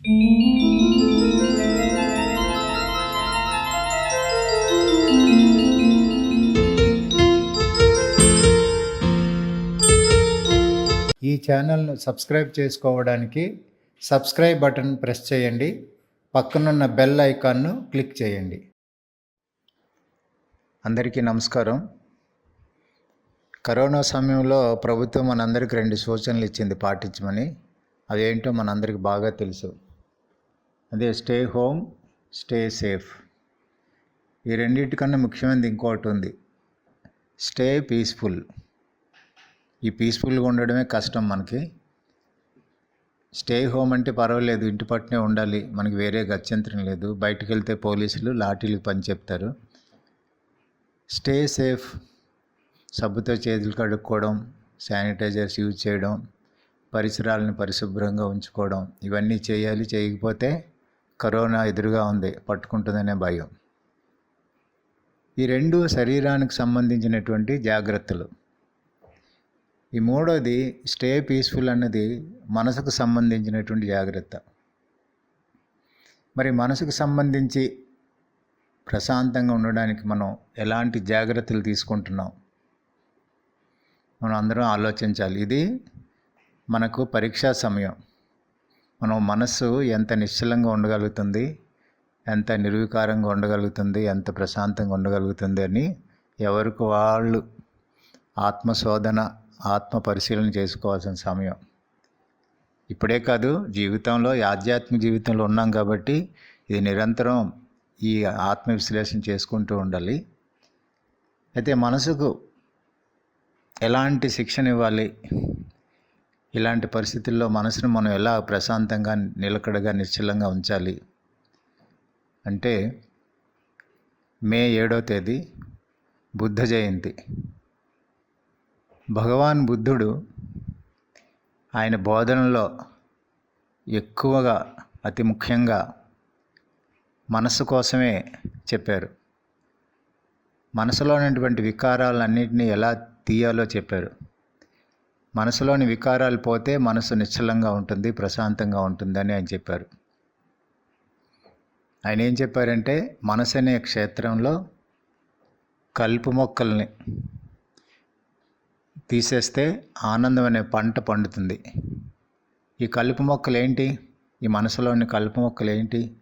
ఈ ఛానల్ను సబ్స్క్రైబ్ చేసుకోవడానికి సబ్స్క్రైబ్ బటన్ ప్రెస్ చేయండి. పక్కనున్న బెల్ ఐకాన్ను క్లిక్ చేయండి. అందరికీ నమస్కారం. కరోనా సమయంలో ప్రభుత్వం మనందరికీ రెండు సూచనలు ఇచ్చింది పాటించమని. అవేంటో మనందరికీ బాగా తెలుసు. అదే స్టే హోమ్ స్టే సేఫ్ ఈ రెండింటికన్నా ముఖ్యమైనది ఇంకోటి ఉంది. స్టే పీస్ఫుల్ ఈ పీస్ఫుల్గా ఉండడమే కష్టం మనకి. స్టే హోమ్ అంటే పర్వాలేదు ఇంటి పట్టునే ఉండాలి. మనకి వేరే గత్యంతరం లేదు. బయటకు వెళ్తే పోలీసులు లాఠీలకు పని చెప్తారు. స్టే సేఫ్ సబ్బుతో చేతులు కడుక్కోవడం శానిటైజర్స్ యూజ్ చేయడం పరిసరాలను పరిశుభ్రంగా ఉంచుకోవడం ఇవన్నీ చేయాలి చేయకపోతే కరోనా ఎదురుగా ఉంది పట్టుకుంటుందనే భయం. ఈ రెండు శరీరానికి సంబంధించినటువంటి జాగ్రత్తలు. ఈ మూడోది స్టే పీస్ఫుల్ అన్నది మనసుకు సంబంధించినటువంటి జాగ్రత్త. మరి మనసుకు సంబంధించి ప్రశాంతంగా ఉండడానికి మనం ఎలాంటి జాగ్రత్తలు తీసుకుంటున్నాం? మనం అందరం ఆలోచించాలి. ఇది మనకు పరీక్షా సమయం. మనం మనస్సు ఎంత నిశ్చలంగా ఉండగలుగుతుంది ఎంత నిర్వికారంగా ఉండగలుగుతుంది ఎంత ప్రశాంతంగా ఉండగలుగుతుంది అని ఎవరికి వాళ్ళు ఆత్మశోధన ఆత్మ పరిశీలన చేసుకోవాల్సిన సమయం. ఇప్పుడే కాదు జీవితంలో ఆధ్యాత్మిక జీవితంలో ఉన్నాం కాబట్టి ఇది నిరంతరం ఈ ఆత్మ విశ్లేషణ చేసుకుంటూ ఉండాలి. అయితే మనసుకు ఎలాంటి శిక్షణ ఇవ్వాలి? ఇలాంటి పరిస్థితుల్లో మనసును మనం ఎలా ప్రశాంతంగా నిలకడగా నిశ్చలంగా ఉంచాలి? అంటే మే ఏడో తేదీ బుద్ధ జయంతి. భగవాన్ బుద్ధుడు ఆయన బోధనలో ఎక్కువగా అతి ముఖ్యంగా మనసు కోసమే చెప్పారు. మనసులో ఉన్నటువంటి వికారాలన్నింటినీ ఎలా తీయాలో చెప్పారు. మనసులోని వికారాలు పోతే మనసు నిశ్చలంగా ఉంటుంది ప్రశాంతంగా ఉంటుందని ఆయన చెప్పారు. ఆయన ఏం చెప్పారంటే మనసు అనే క్షేత్రంలో కలుపు మొక్కల్ని తీసేస్తే ఆనందం అనే పంట పండుతుంది. ఈ కలుపు మొక్కలు ఏంటి? ఈ మనసులోని కలుపు మొక్కలు ఏంటి?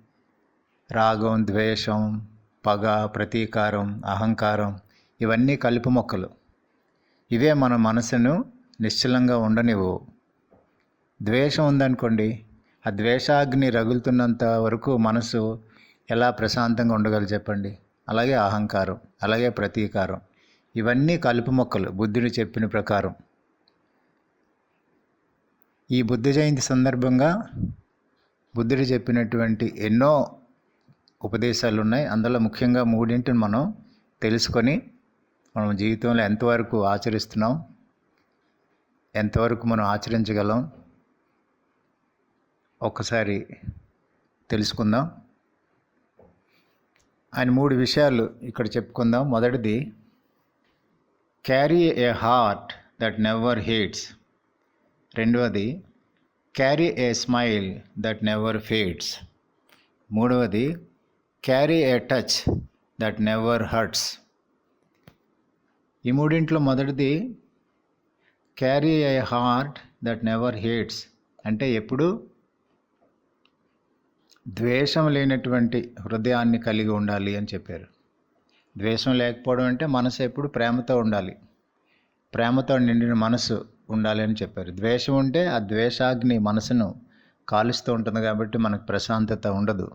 రాగం ద్వేషం పగ ప్రతీకారం అహంకారం ఇవన్నీ కలుపు మొక్కలు. ఇవే మన మనసును నిశ్చలంగా ఉండనివ్వు. ద్వేషం ఉందనుకోండి ఆ ద్వేషాగ్ని రగులుతున్నంత వరకు మనసు ఎలా ప్రశాంతంగా ఉండగలరు చెప్పండి. అలాగే అహంకారం అలాగే ప్రతీకారం. ఇవన్నీ కలుపు మొక్కలు బుద్ధుడు చెప్పిన ప్రకారం. ఈ బుద్ధ జయంతి సందర్భంగా బుద్ధుడు చెప్పినటువంటి ఎన్నో ఉపదేశాలు ఉన్నాయి అందులో ముఖ్యంగా మూడింటిని మనం తెలుసుకొని మనం జీవితంలో ఎంతవరకు ఆచరిస్తున్నాం ఎంతవరకు మనం ఆచరించగలం? ఒక్కసారి తెలుసుకుందాం. ఆయన మూడు విషయాలు ఇక్కడ చెప్పుకుందాం. మొదటిది carry a heart that never hates రెండవది carry a smile that never fades మూడవది carry a touch that never hurts ఈ మూడింట్లో మొదటిది carry a heart that never hates అంటే ఎప్పుడు? ద్వేషం లేనటువంటి హృదయాన్ని కలిగి ఉండాలి అని చెప్పారు. ద్వేషం లేకపోవడం అంటే మనసు ఎప్పుడు ప్రేమతో ఉండాలి. ప్రేమతో నిండిన మనసు ఉండాలి అని చెప్పారు. ద్వేషం ఉంటే ఆ ద్వేషాగ్ని మనసును కాలుస్తూ ఉంటుంది కాబట్టి మనకు ప్రశాంతత ఉండదు.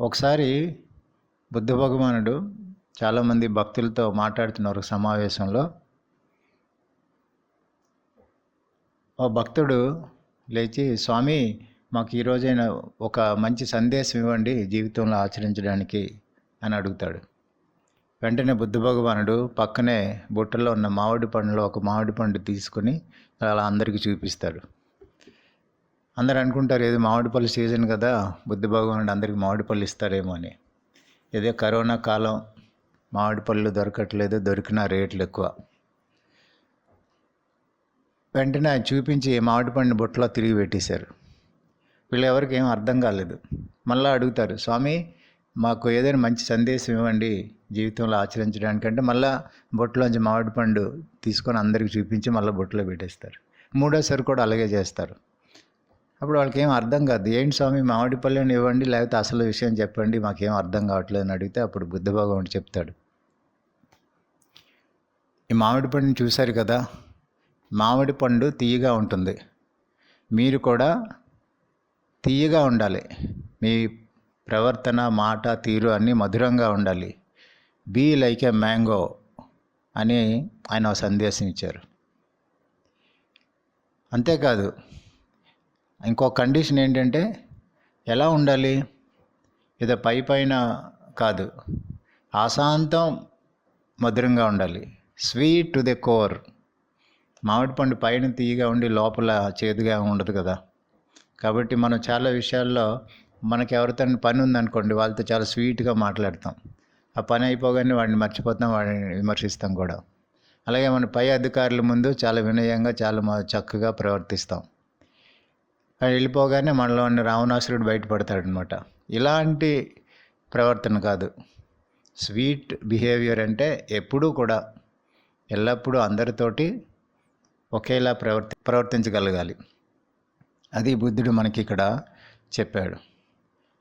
ఒకసారి బుద్ధ భగవానుడు చాలామంది భక్తులతో మాట్లాడుతున్నారు సమావేశంలో. ఓ భక్తుడు లేచి స్వామి మాకు ఈరోజైనా ఒక మంచి సందేశం ఇవ్వండి జీవితంలో ఆచరించడానికి అని అడుగుతాడు. వెంటనే బుద్ధ భగవానుడు పక్కనే బుట్టలో ఉన్న మామిడి పండులో ఒక మామిడి పండు తీసుకొని అలా అందరికీ చూపిస్తాడు. అందరు అనుకుంటారు ఏదో మామిడి పళ్ళు సీజన్ కదా బుద్ధ భగవానుడు అందరికి మామిడి పళ్ళు ఇస్తారేమో అని. ఇదే కరోనా కాలం మామిడి పళ్ళు దొరకట్లేదు దొరికిన రేట్లు ఎక్కువ. వెంటనే ఆయన చూపించి మామిడి పండు బుట్టలో తిరిగి పెట్టేశారు. వీళ్ళు ఎవరికి ఏం అర్థం కాలేదు. మళ్ళీ అడుగుతారు స్వామి మాకు ఏదైనా మంచి సందేశం ఇవ్వండి జీవితంలో ఆచరించడానికంటే. మళ్ళీ బొట్టులోంచి మామిడి పండు తీసుకొని అందరికి చూపించి మళ్ళీ బొట్టులో పెట్టేస్తారు. మూడోసారి కూడా అలాగే చేస్తారు. అప్పుడు వాళ్ళకి ఏం అర్థం కాదు. ఏంటి స్వామి మామిడి పళ్ళని ఇవ్వండి లేకపోతే అసలు విషయం చెప్పండి మాకేం అర్థం కావట్లేదు అని అడిగితే అప్పుడు బుద్ధ భగవానుడు చెప్తాడు. ఈ మామిడి పండుని చూశారు కదా మామిడి పండు తీయగా ఉంటుంది. మీరు కూడా తీయగా ఉండాలి. మీ ప్రవర్తన మాట తీరు అన్నీ మధురంగా ఉండాలి. బీ లైక్ ఎ మ్యాంగో అని ఆయన ఒక సందేశం ఇచ్చారు. అంతేకాదు ఇంకో కండిషన్ ఏంటంటే ఎలా ఉండాలి? ఏదో పై పైన కాదు. ఆశాంతం మధురంగా ఉండాలి. Sweet to the core. మామిడి పండు పైన తీయగా ఉండి లోపల చేదుగా ఉండదు కదా. కాబట్టి మనం చాలా విషయాల్లో మనకి ఎవరితో పని ఉందనుకోండి వాళ్ళతో చాలా స్వీట్గా మాట్లాడతాం. ఆ పని అయిపోగానే వాడిని మర్చిపోతాం వాడిని విమర్శిస్తాం కూడా. అలాగే మన పై అధికారుల ముందు చాలా వినయంగా చాలా చక్కగా ప్రవర్తిస్తాం. ఆయన వెళ్ళిపోగానే మనలో ఉన్న రావణాసురుడు బయటపడతాడనమాట ఇలాంటి ప్రవర్తన కాదు. స్వీట్ బిహేవియర్ అంటే ఎప్పుడూ కూడా ఎల్లప్పుడూ అందరితోటి ఒకేలా ప్రవర్తి ప్రవర్తించగలగాలి. అది బుద్ధుడు మనకి ఇక్కడ చెప్పాడు.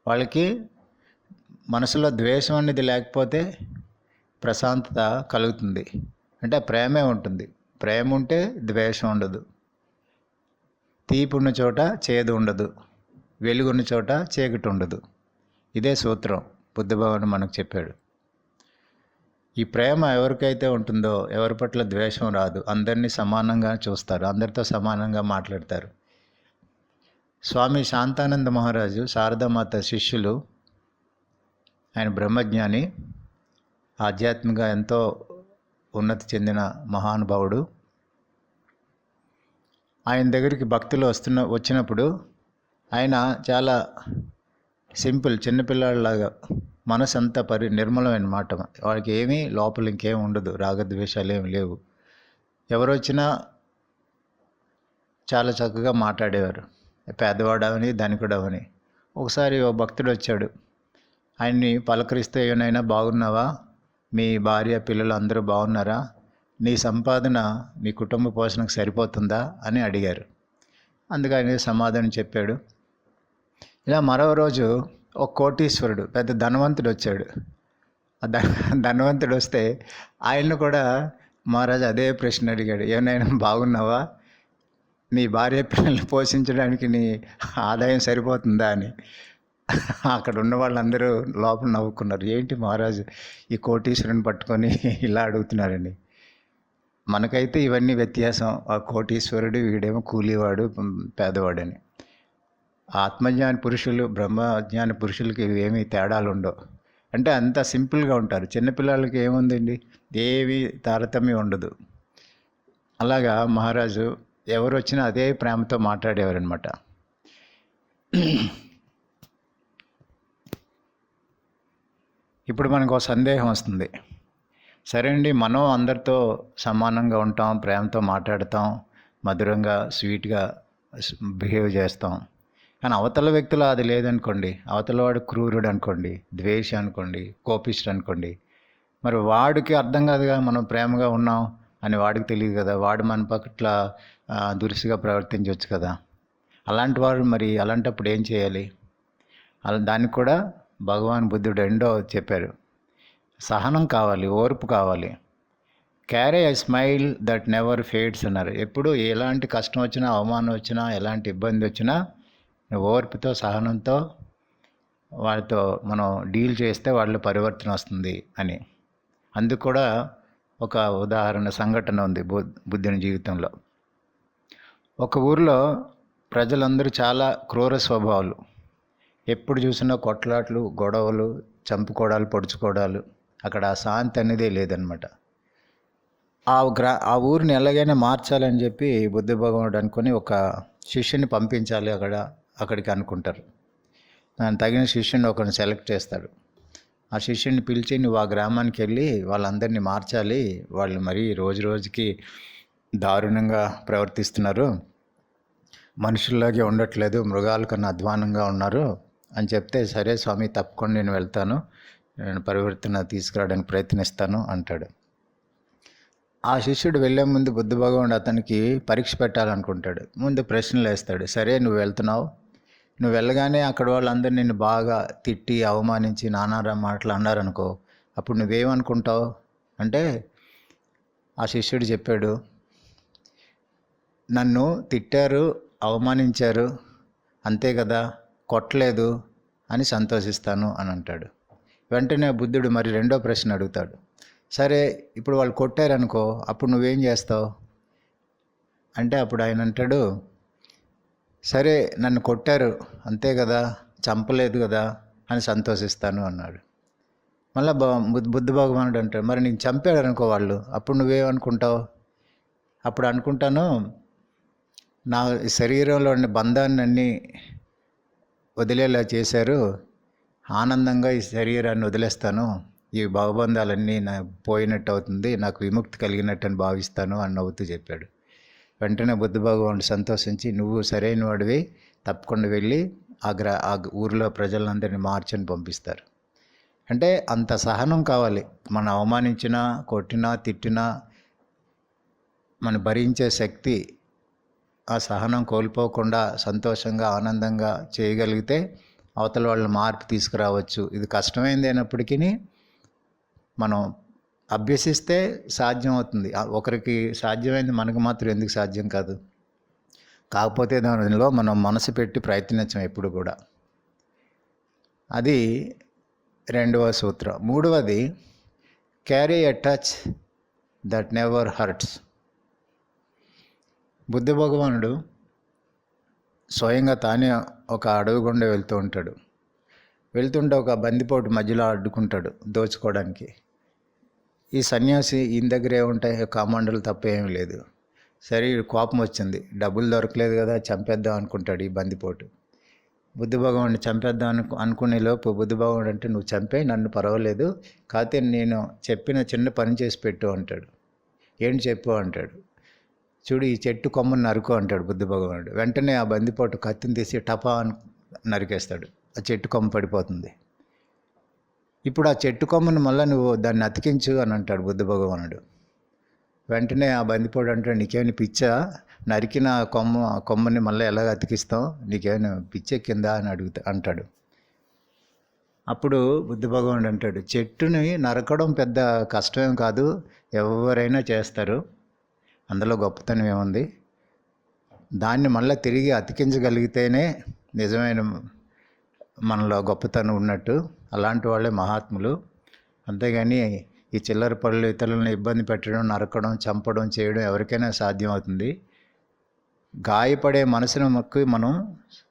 వాళ్ళకి మనసులో ద్వేషం అనేది లేకపోతే ప్రశాంతత కలుగుతుంది. అంటే ప్రేమే ఉంటుంది. ప్రేమ ఉంటే ద్వేషం ఉండదు. తీపి ఉన్న చోట చేదు ఉండదు. వెలుగున్న చోట చీకటి ఉండదు. ఇదే సూత్రం బుద్ధభవన్ మనకు చెప్పాడు. ఈ ప్రేమ ఎవరికైతే ఉంటుందో ఎవరి పట్ల ద్వేషం రాదు. అందరినీ సమానంగా చూస్తారు. అందరితో సమానంగా మాట్లాడతారు. స్వామి శాంతానంద మహారాజు శారదామాత శిష్యులు ఆయన బ్రహ్మజ్ఞాని ఆధ్యాత్మిక ఎంతో ఉన్నతి చెందిన మహానుభావుడు. ఆయన దగ్గరికి భక్తులు వస్తున్న వచ్చినప్పుడు ఆయన చాలా సింపుల్ చిన్నపిల్లాడిలాగా మనసు అంతా పరి నిర్మలమైన మాట. వాళ్ళకి ఏమీ లోపల ఇంకేం ఉండదు. రాగద్వేషాలు ఏమి లేవు. ఎవరు వచ్చినా చాలా చక్కగా మాట్లాడేవారు. పేదవాడవని ధనికుడవని. ఒకసారి ఓ భక్తుడు వచ్చాడు ఆయన్ని పలకరిస్తే ఏమైనా బాగున్నావా? మీ భార్య పిల్లలు అందరూ బాగున్నారా? నీ సంపాదన మీ కుటుంబ పోషణకు సరిపోతుందా? అని అడిగారు. అందుకని సమాధానం చెప్పాడు. ఇలా మరో రోజు ఒక కోటీశ్వరుడు పెద్ద ధనవంతుడు వచ్చాడు. ఆ ధనవంతుడు వస్తే ఆయన్ను కూడా మహారాజు అదే ప్రశ్న అడిగాడు. ఏమైనా బాగున్నావా? నీ భార్య పిల్లల్ని పోషించడానికి నీ ఆదాయం సరిపోతుందా? అని. అక్కడ ఉన్న వాళ్ళందరూ లోపల నవ్వుకున్నారు. ఏంటి మహారాజు ఈ కోటీశ్వరుని పట్టుకొని ఇలా అడుగుతున్నారని? మనకైతే ఇవన్నీ వ్యత్యాసం. ఆ కోటీశ్వరుడు వీడేమో కూలీవాడు పేదవాడని. ఆత్మజ్ఞాని పురుషులు బ్రహ్మజ్ఞాని పురుషులకి ఏమీ తేడాలు ఉండవు అంటే అంత సింపుల్గా ఉంటారు. చిన్నపిల్లలకి ఏముందండి? ఏవి తారతమ్యం ఉండదు. అలాగా మహారాజు ఎవరు వచ్చినా అదే ప్రేమతో మాట్లాడేవారనమాట ఇప్పుడు మనకు ఒక సందేహం వస్తుంది. సరే అండి మనం అందరితో సమానంగా ఉంటాం ప్రేమతో మాట్లాడతాం మధురంగా స్వీట్గా బిహేవ్ చేస్తాం. కానీ అవతల వ్యక్తులు అది లేదనుకోండి అవతల వాడు క్రూరుడు అనుకోండి ద్వేషి అనుకోండి కోపిష్టి అనుకోండి మరి వాడికి అర్థం కాదుగా మనం ప్రేమగా ఉన్నాం అని వాడికి తెలియదు కదా వాడు మన పట్ల దురుసుగా ప్రవర్తించవచ్చు కదా. అలాంటి వారు మరి అలాంటప్పుడు ఏం చేయాలి? అలా దానికి కూడా భగవాన్ బుద్ధుడు రెండో చెప్పారు. సహనం కావాలి ఓర్పు కావాలి. Carry a smile that never fades అన్నారు. ఎప్పుడు ఎలాంటి కష్టం వచ్చినా అవమానం వచ్చినా ఎలాంటి ఇబ్బంది వచ్చినా ఓర్పుతో సహనంతో వాళ్ళతో మనం డీల్ చేస్తే వాళ్ళ పరివర్తన వస్తుంది అని. అందుకు కూడా ఒక ఉదాహరణ సంఘటన ఉంది బు బుద్ధుని జీవితంలో. ఒక ఊరిలో ప్రజలందరూ చాలా క్రూర స్వభావాలు. ఎప్పుడు చూసినా కొట్లాట్లు గొడవలు చంపుకోవడాలు పొడుచుకోవడాలు అక్కడ ఆ శాంతి అనేదే లేదనమాట. ఆ గ్రా ఆ ఊరిని ఎలాగైనా మార్చాలని చెప్పి బుద్ధ భగవానుడు అనుకొని ఒక శిష్యుని పంపించాలి అక్కడ. అక్కడికి అనుకుంటారు. దాని తగిన శిష్యుని ఒకరిని సెలెక్ట్ చేస్తాడు. ఆ శిష్యుని పిలిచి నువ్వు ఆ గ్రామానికి వెళ్ళి వాళ్ళందరినీ మార్చాలి. వాళ్ళు మరీ రోజు రోజుకి దారుణంగా ప్రవర్తిస్తున్నారు. మనుషుల్లాగే ఉండట్లేదు. మృగాల కన్నా అధ్వానంగా ఉన్నారు. అని చెప్తే సరే స్వామి తప్పకుండా నేను వెళ్తాను. నేను పరివర్తన తీసుకురావడానికి ప్రయత్నిస్తాను అంటాడు. ఆ శిష్యుడు వెళ్ళే ముందు బుద్ధ భగవానుడు అతనికి పరీక్ష పెట్టాలనుకుంటాడు. ముందు ప్రశ్నలు వేస్తాడు. సరే నువ్వు వెళ్తున్నావు. నువ్వు వెళ్ళగానే అక్కడ వాళ్ళందరూ నిన్ను బాగా తిట్టి అవమానించి నానారా మాటలు అన్నారనుకో అప్పుడు నువ్వేమనుకుంటావు? అంటే ఆ శిష్యుడు చెప్పాడు నన్ను తిట్టారు అవమానించారు అంతే కదా కొట్టలేదు అని సంతోషిస్తాను అని అంటాడు. వెంటనే బుద్ధుడు మరి రెండో ప్రశ్న అడుగుతాడు సరే ఇప్పుడు వాళ్ళు కొట్టారనుకో అప్పుడు నువ్వేం చేస్తావు? అంటే అప్పుడు ఆయన అంటాడు సరే నన్ను కొట్టారు. అంతే కదా చంపలేదు కదా అని సంతోషిస్తాను అన్నాడు. మళ్ళీ బా బుద్ధ భగవానుడు అంటాడు మరి నేను చంపాడు అనుకో వాళ్ళు అప్పుడు నువ్వేమనుకుంటావు? అప్పుడు అనుకుంటాను నా శరీరంలో ఉన్న బంధాన్ని అన్నీ వదిలేలా చేశారు. ఆనందంగా ఈ శరీరాన్ని వదిలేస్తాను. ఈ భవబంధాలన్నీ నా పోయినట్టు అవుతుంది నాకు విముక్తి కలిగినట్టు అని భావిస్తాను అని నవ్వుతూ చెప్పాడు. వెంటనే బుద్ధ భగవానుడు సంతోషించి నువ్వు సరైన వాడివి తప్పకుండా వెళ్ళి ఆ గ్రా ఆ ఊరిలో ప్రజలందరినీ మార్చని పంపిస్తారు. అంటే అంత సహనం కావాలి. మనం అవమానించినా కొట్టినా తిట్టినా మనం భరించే శక్తి ఆ సహనం కోల్పోకుండా సంతోషంగా ఆనందంగా చేయగలిగితే అవతల వాళ్ళ మార్పు తీసుకురావచ్చు. ఇది కష్టమైంది అయినప్పటికీ మనం అభ్యసిస్తే సాధ్యం అవుతుంది. ఒకరికి సాధ్యమైంది మనకు మాత్రం ఎందుకు సాధ్యం కాదు. కాకపోతే దానిలో మనం మనసు పెట్టి ప్రయత్నించాం ఎప్పుడు కూడా. అది రెండవ సూత్రం. మూడవది carry a touch that never hurts Buddha భగవానుడు స్వయంగా తానే ఒక అడవి గుండా వెళ్తూ ఉంటాడు. వెళ్తుంటే ఒక బందిపోటు మధ్యలో అడ్డుకుంటాడు దోచుకోవడానికి. ఈ సన్యాసి ఈయన దగ్గరే ఉంటాయి కామాండలు తప్ప ఏమీ లేదు. సరే కోపం వచ్చింది. డబ్బులు దొరకలేదు కదా చంపేద్దాం అనుకుంటాడు ఈ బందిపోటు. బుద్ధి భగవాన్ని చంపేద్దాం అనుకు అనుకునే లోపు బుద్ధి భగవానుడు అంటే నువ్వు చంపే నన్ను పర్వాలేదు కాకపోతే నేను చెప్పిన చిన్న పని చేసి పెట్టు అంటాడు. ఏంటి చెప్పు అంటాడు. చూడు ఈ చెట్టు కొమ్మను నరుకో అంటాడు బుద్ధి భగవానుడు. వెంటనే ఆ బందిపోటు కత్తిని తీసి టపా అని నరికేస్తాడు. ఆ చెట్టు కొమ్మ పడిపోతుంది. ఇప్పుడు ఆ చెట్టు కొమ్మను మళ్ళీ నువ్వు దాన్ని అతికించు అని అంటాడు బుద్ధ భగవానుడు. వెంటనే ఆ బందిపోడు అంటాడు నీకేమైనా పిచ్చా? నరికిన కొమ్మ కొమ్మని మళ్ళీ ఎలాగ అతికిస్తాం నీకేమైనా పిచ్చెక్కిందా? అని అడుగుతా అంటాడు. అప్పుడు బుద్ధ భగవానుడు అంటాడు చెట్టుని నరకడం పెద్ద కష్టమేం కాదు ఎవరైనా చేస్తారు. అందులో గొప్పతనం ఏముంది? దాన్ని మళ్ళీ తిరిగి అతికించగలిగితేనే నిజమైన మనలో గొప్పతనం ఉన్నట్టు అలాంటి వాళ్ళే మహాత్ములు. అంతేగాని ఈ చిల్లర పనులు ఇతరులను ఇబ్బంది పెట్టడం నరకడం చంపడం చేయడం ఎవరికైనా సాధ్యం అవుతుంది గాయపడే మనసును మొక్కి మనం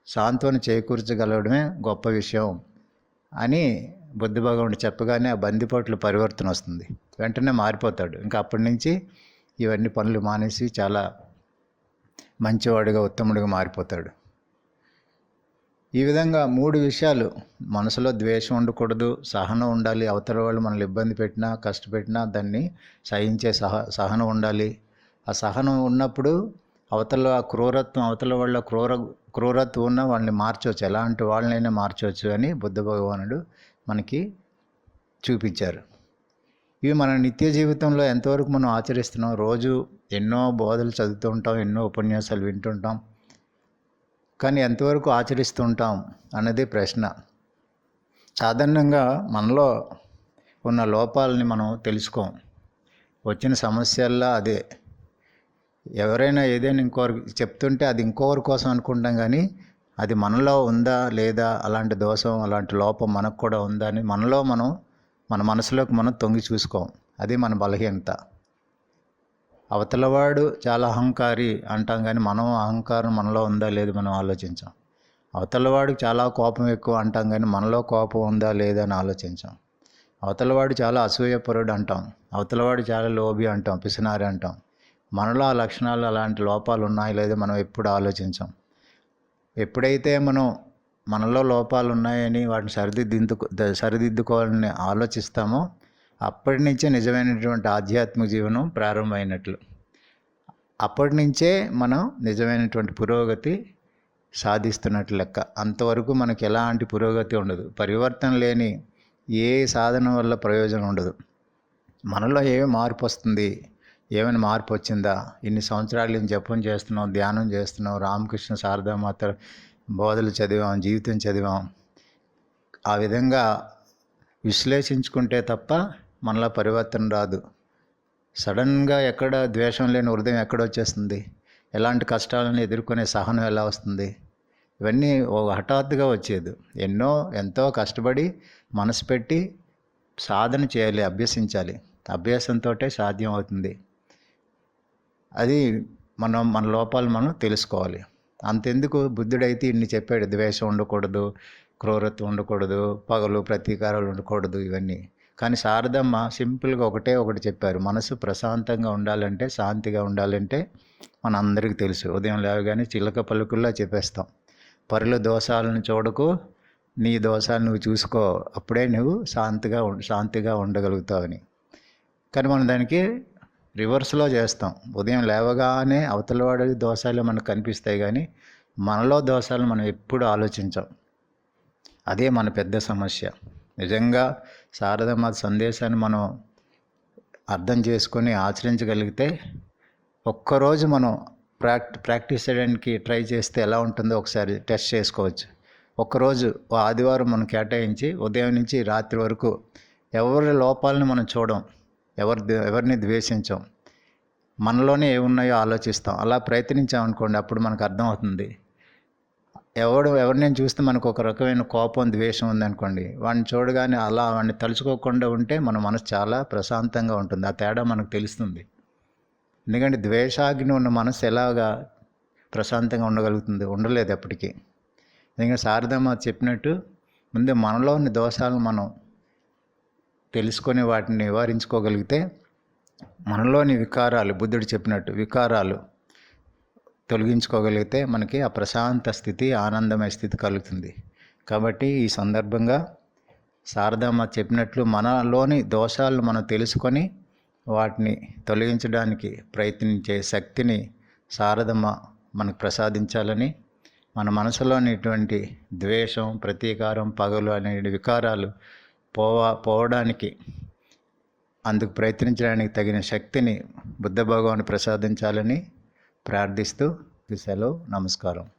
సాంత్వన చేకూర్చగలగడమే గొప్ప విషయం అని బుద్ధ భగవానుడు చెప్పగానే ఆ బందిపోట్ల పరివర్తన వస్తుంది. వెంటనే మారిపోతాడు. ఇంకా అప్పటి నుంచి ఇవన్నీ పనులు మానేసి చాలా మంచివాడిగా ఉత్తముడిగా మారిపోతాడు. ఈ విధంగా మూడు విషయాలు. మనసులో ద్వేషం ఉండకూడదు సహనం ఉండాలి అవతల వాళ్ళు మనల్ని ఇబ్బంది పెట్టినా కష్టపెట్టినా దాన్ని సహించే సహ సహనం ఉండాలి. ఆ సహనం ఉన్నప్పుడు అవతల ఆ క్రూరత్వం అవతల వాళ్ళ క్రూర క్రూరత్వం ఉన్న వాళ్ళని మార్చవచ్చు ఎలాంటి వాళ్ళనైనా మార్చవచ్చు అని బుద్ధ భగవానుడు మనకి చూపించారు. ఇవి మన నిత్య జీవితంలో ఎంతవరకు మనం ఆచరిస్తున్నాం? రోజు ఎన్నో బోధలు చదువుతూ ఉంటాం ఎన్నో ఉపన్యాసాలు వింటుంటాం కానీ ఎంతవరకు ఆచరిస్తుంటాం అన్నది ప్రశ్న. సాధారణంగా మనలో ఉన్న లోపాలని మనం తెలుసుకోం. వచ్చిన సమస్యల్లో అదే. ఎవరైనా ఏదైనా ఇంకొకరికి చెప్తుంటే అది ఇంకొకరి కోసం అనుకుంటాం కానీ అది మనలో ఉందా లేదా అలాంటి దోషం అలాంటి లోపం మనకు కూడా ఉందా అని మనలో మనం మన మనసులోకి మనం తొంగి చూసుకోం. అది మన బలహీనత. అవతలవాడు చాలా అహంకారి అంటాం కానీ మనం అహంకారం మనలో ఉందా లేదు మనం ఆలోచించాం. అవతలవాడికి చాలా కోపం ఎక్కువ అంటాం కానీ మనలో కోపం ఉందా లేదా అని ఆలోచించాం. అవతలవాడు చాలా అసూయపరుడు అంటాం. అవతలవాడు చాలా లోభి అంటాం పిసినారి అంటాం. మనలో ఆ లక్షణాలు అలాంటి లోపాలు ఉన్నాయి లేదా మనం ఎప్పుడు ఆలోచించాం. ఎప్పుడైతే మనం మనలో లోపాలు ఉన్నాయని వాటిని సరిదిద్దుకు సరిదిద్దుకోవాలని ఆలోచిస్తామో అప్పటి నుంచే నిజమైనటువంటి ఆధ్యాత్మిక జీవనం ప్రారంభమైనట్లు. అప్పటి నుంచే మనం నిజమైనటువంటి పురోగతి సాధిస్తున్నట్లు లెక్క. అంతవరకు మనకి ఎలాంటి పురోగతి ఉండదు. పరివర్తన లేని ఏ సాధన వల్ల ప్రయోజనం ఉండదు. మనలో ఏమి మార్పు వస్తుంది? ఏమైనా మార్పు వచ్చిందా? ఇన్ని సంవత్సరాలు నేను జపం చేస్తున్నాం ధ్యానం చేస్తున్నాం రామకృష్ణ శారదామాత బోధలు చదివాం జీవితం చదివాం. ఆ విధంగా విశ్లేషించుకుంటే తప్ప మనలో పరివర్తన రాదు. సడన్గా ఎక్కడ ద్వేషం లేని హృదయం ఎక్కడ వచ్చేస్తుంది? ఎలాంటి కష్టాలను ఎదుర్కొనే సహనం ఎలా వస్తుంది? ఇవన్నీ ఓ హఠాత్తుగా వచ్చేది. ఎన్నో ఎంతో కష్టపడి మనసు పెట్టి సాధన చేయాలి అభ్యసించాలి. అభ్యాసంతో సాధ్యం అవుతుంది. అది మనం మన లోపాలు మనం తెలుసుకోవాలి. అంతెందుకు బుద్ధుడైతే ఇన్ని చెప్పాడు. ద్వేషం ఉండకూడదు క్రూరత్వం ఉండకూడదు పగలు ప్రతీకారాలు ఉండకూడదు ఇవన్నీ. కానీ శారదమ్మ సింపుల్గా ఒకటే ఒకటి చెప్పారు. మనసు ప్రశాంతంగా ఉండాలంటే శాంతిగా ఉండాలంటే మన అందరికీ తెలుసు. ఉదయం లేవగానే చిలక పలుకుల్లా చెప్పేస్తాం. పరుల దోషాలను చూడకు నీ దోషాలు నువ్వు చూసుకో అప్పుడే నువ్వు శాంతిగా ఉం- శాంతిగా ఉండగలుగుతావని కానీ మనం దానికి రివర్స్లో చేస్తాం. ఉదయం లేవగానే అవతల వాడి దోషాలు మనకు కనిపిస్తాయి కానీ మనలో దోషాలు మనం ఎప్పుడు ఆలోచించాం. అదే మన పెద్ద సమస్య. నిజంగా శారదమ్మ సందేశాన్ని మనం అర్థం చేసుకొని ఆచరించగలిగితే ఒక్కరోజు మనం ప్రాక్ట్ ప్రాక్టీస్ చేయడానికి ట్రై చేస్తే ఎలా ఉంటుందో ఒకసారి టెస్ట్ చేసుకోవచ్చు. ఒక్కరోజు ఆదివారం మనం కేటాయించి ఉదయం నుంచి రాత్రి వరకు ఎవరి లోపాలను మనం చూడం ఎవరి ఎవరిని ద్వేషించాం మనలోనే ఏమున్నాయో ఆలోచిస్తాం. అలా ప్రయత్నించామనుకోండి అప్పుడు మనకు అర్థమవుతుంది. ఎవడు ఎవరిని చూస్తే మనకు ఒక రకమైన కోపం ద్వేషం ఉందనుకోండి. వాడిని చూడగానే అలా వాడిని తలుచుకోకుండా ఉంటే మన మనసు చాలా ప్రశాంతంగా ఉంటుంది. ఆ తేడా మనకు తెలుస్తుంది. ఎందుకంటే ద్వేషాగ్ని ఉన్న మనసు ఎలాగా ప్రశాంతంగా ఉండగలుగుతుంది? ఉండలేదు ఎప్పటికీ ఎందుకంటే శారదమ్మ చెప్పినట్టు ముందు మనలోని దోషాలను మనం తెలుసుకొని వాటిని నివారించుకోగలిగితే మనలోని వికారాలు బుద్ధుడు చెప్పినట్టు వికారాలు తొలగించుకోగలిగితే మనకి ఆ ప్రశాంత స్థితి ఆనందమయ స్థితి కలుగుతుంది. కాబట్టి ఈ సందర్భంగా శారదమ్మ చెప్పినట్లు మనలోని దోషాలను మనం తెలుసుకొని వాటిని తొలగించడానికి ప్రయత్నించే శక్తిని శారదమ్మ మనకు ప్రసాదించాలని మన మనసులోనిటువంటి ద్వేషం ప్రతీకారం పగలు అనే వికారాలు పోవా పోవడానికి అందుకు ప్రయత్నించడానికి తగిన శక్తిని బుద్ధ భగవాన్ ప్రసాదించాలని ప్రార్థిస్తూ సెలవు నమస్కారం.